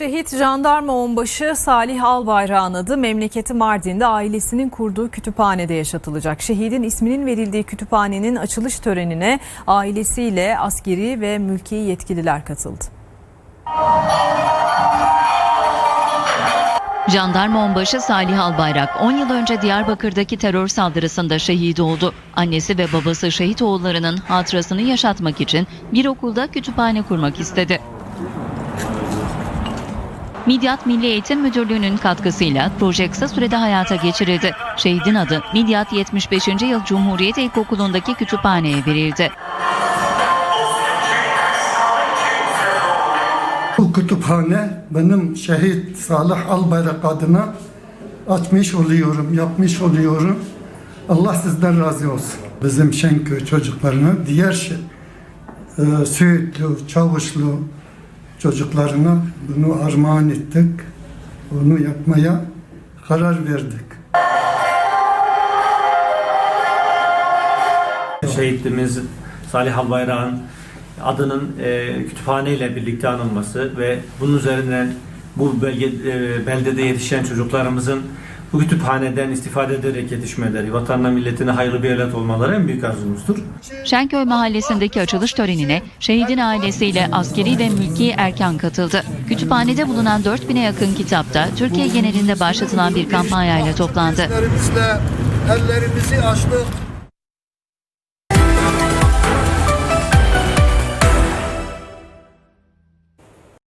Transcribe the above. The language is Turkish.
Şehit jandarma onbaşı Salih Albayrak'ın anadı memleketi Mardin'de ailesinin kurduğu kütüphanede yaşatılacak. Şehidin isminin verildiği kütüphanenin açılış törenine ailesiyle askeri ve mülki yetkililer katıldı. Jandarma onbaşı Salih Albayrak 10 yıl önce Diyarbakır'daki terör saldırısında şehit oldu. Annesi ve babası şehit oğullarının hatırasını yaşatmak için bir okulda kütüphane kurmak istedi. Midyat Milli Eğitim Müdürlüğü'nün katkısıyla proje kısa sürede hayata geçirildi. Şehidin adı Midyat 75. Yıl Cumhuriyet İlkokulu'ndaki kütüphaneye verildi. Bu kütüphane benim şehit Salih Albayrak adına açmış oluyorum, yapmış oluyorum. Allah sizden razı olsun. Bizim Şenköy çocuklarına, diğer şey, e, Söğütlü, Çavuşlu çocuklarına bunu armağan ettik. Bunu yapmaya karar verdik. Şehitimiz Salih Albayrak'ın adının e, kütüphane ile birlikte anılması ve bunun üzerinden bu bölge, e, beldede yetişen çocuklarımızın bu kütüphaneden istifade ederek yetişmeleri, vatanına milletine hayırlı bir evlat olmaları en büyük arzumuzdur. Şenköy mahallesindeki açılış törenine şehidin ailesiyle askeri ve mülki erkan katıldı. Kütüphanede bulunan 4000'e yakın kitapta Türkiye genelinde başlatılan bir kampanyayla toplandı. Ellerimizi açtık.